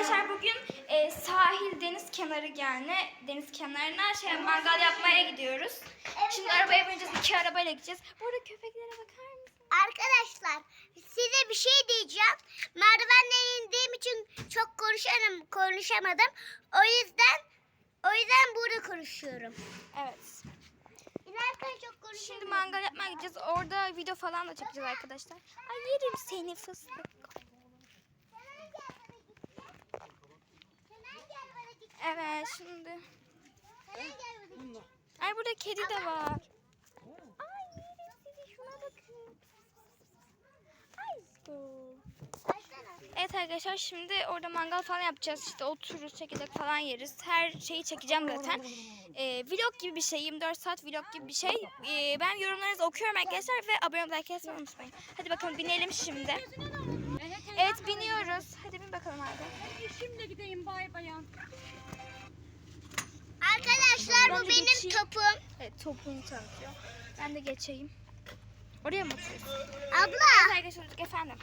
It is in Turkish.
Arkadaşlar bugün e, sahil deniz kenarı yani deniz kenarına şey mangal yapmaya gidiyoruz. Şimdi arabaya bineceğiz. iki arabayla gideceğiz. Burada köpeklere bakar mısın? Arkadaşlar size bir şey diyeceğim. Merdivenden indiğim için çok konuşarım, konuşamadım. O yüzden o yüzden burada konuşuyorum. Evet. İnerken çok konuşuyorum. Şimdi mangal yapmaya gideceğiz. Orada video falan da çekeceğiz arkadaşlar. Ay yerim seni fıstık. Evet şimdi. Ay burada kedi de var. Ay sizi şuna bakın. Evet arkadaşlar şimdi orada mangal falan yapacağız. İşte otururuz, çekirdek falan yeriz. Her şeyi çekeceğim zaten. Ee, vlog gibi bir şey, 24 saat vlog gibi bir şey. Ee, ben yorumlarınızı okuyorum arkadaşlar ve abone olmayı like etmeyi unutmayın. Hadi bakalım binelim şimdi. Evet biniyoruz. Hadi bin bakalım hadi. Şimdi gideyim bay bayan. Geçeyim. topum. Evet topuğunu tanıtıyor. Ben de geçeyim. Oraya mı oturuyorsun? Abla Evet arkadaşlar efendim.